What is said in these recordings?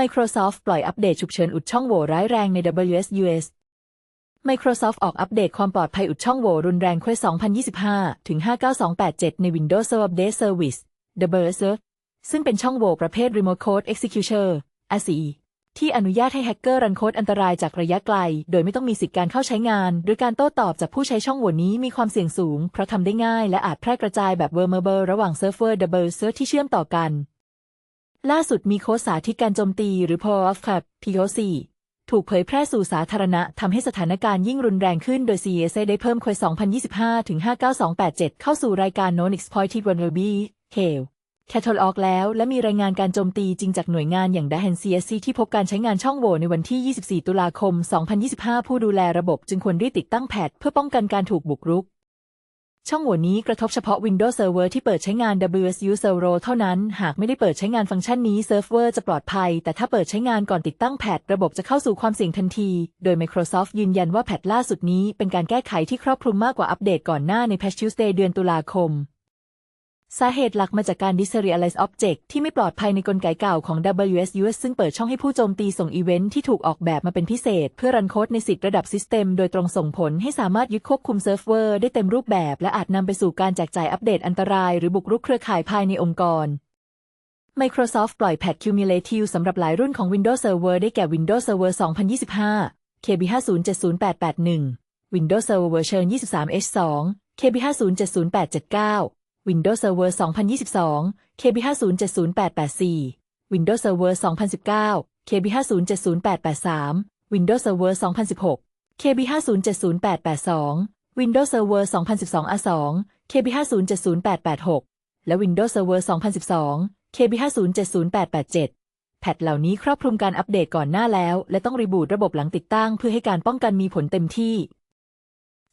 Microsoft ปล่อยอัปเดตฉุกเฉินอุดช่องโหว่ร้ายแรงใน WSUS Microsoft ออกอัปเดตความปลอดภัยอุดช่องโหว่รุนแรงเควส2025 ถึง 59287 ใน Windows Server Update Service WSUS ซึ่งเป็นช่องโหว่ประเภท Remote Code Execution RCE ที่อนุญาตให้แฮกเกอร์รันโค้ดอันตรายจากระยะไกล โดยไม่ต้องมีสิทธิ์การเข้าใช้งาน หรือการโต้ตอบจากผู้ใช้ช่องโหว่นี้มีความเสี่ยงสูง เพราะทำได้ง่ายและอาจแพร่กระจายแบบ Vulnerable ระหว่างเซิร์ฟเวอร์ WSUS ที่เชื่อมต่อกัน ล่าสุดมีโค้ดสาธิตการโจมตีหรือ Power of Cap POC ถูกเผยแพร่สู่สาธารณะทำให้สถานการณ์ยิ่งรุนแรงขึ้นโดย CSA ได้เพิ่มควส2025 ถึง 59287 เข้าสู่รายการ Non Exploited Vulnerability Hail Catalog แล้ว และมีรายงานการโจมตีจริงจากหน่วยงานอย่าง d a h a n CSC ที่พบการใช้งานช่องโหว่ในวันที่ 24 ตุลาคม 2025 ผู้ดูแลระบบจึงควรรีบติดตั้งแพทเพื่อป้องกันการถูกบุกรุก ช่องโหว่นี้กระทบเฉพาะ Windows Server ที่เปิดใช้งาน WSU Server เท่านั้น หากไม่ได้เปิดใช้งานฟังก์ชันนี้เซิร์ฟเวอร์จะปลอดภัย แต่ถ้าเปิดใช้งานก่อนติดตั้งแพทระบบจะเข้าสู่ความเสี่ยงทันที โดย Microsoft ยืนยันว่าแพทล่าสุดนี้เป็นการแก้ไขที่ครอบคลุมมากกว่าอัปเดตก่อนหน้าใน Patch Tuesday เดือนตุลาคม สาเหตุหลักมาจากการ Deserialize Object ที่ไม่ปลอดภัยในกลไกเก่าของ WSUS ซึ่งเปิดช่องให้ผู้โจมตีส่งอีเวนท์ที่ถูกออกแบบมาเป็นพิเศษ เพื่อรันโค้ดในสิทธิระดับซิสเต็มโดยตรงส่งผลให้สามารถยึดควบคุมเซิร์ฟเวอร์ได้เต็มรูปแบบ และอาจนำไปสู่การแจกจ่ายอัปเดตอันตราย หรือบุกรุกเครือข่ายภายในองค์กร Microsoft ปล่อยแพท Cumulative สำหรับหลายรุ่นของ Windows Server ได้แก่ Windows Server 2025 KB5070881 Windows Server Version 23H2 KB5070879 Windows Server 2022 KB5070884 Windows Server 2019 KB5070883 Windows Server 2016 KB5070882 Windows Server 2012 A2 KB5070886 และ Windows Server 2012 KB5070887 แพทเหล่านี้ครอบคลุมการอัปเดตก่อนหน้าแล้ว และต้องรีบูตระบบหลังติดตั้งเพื่อให้การป้องกันมีผลเต็มที่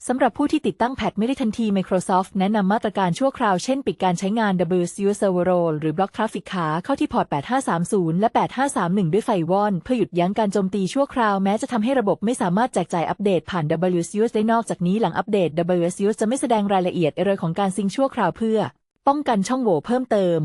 สำหรับผู้ที่ติดตั้งแพทไม่ได้ทันที Microsoft แนะนำมาตรการชั่วคราวเช่นปิดการใช้งาน WSU Server Role หรือบล็อกทราฟิกขาเข้าที่พอร์ต 8530 และ 8531 ด้วยไฟวอน เพื่อหยุดยั้งการโจมตีชั่วคราวแม้จะทำให้ระบบไม่สามารถแจกจ่ายอัปเดตผ่าน WSU ได้นอกจากนี้หลังอัปเดต WSU จะไม่แสดงรายละเอียดเอเรอของการซิงชั่วคราวเพื่อ ป้องกันช่องโหว่เพิ่มเติม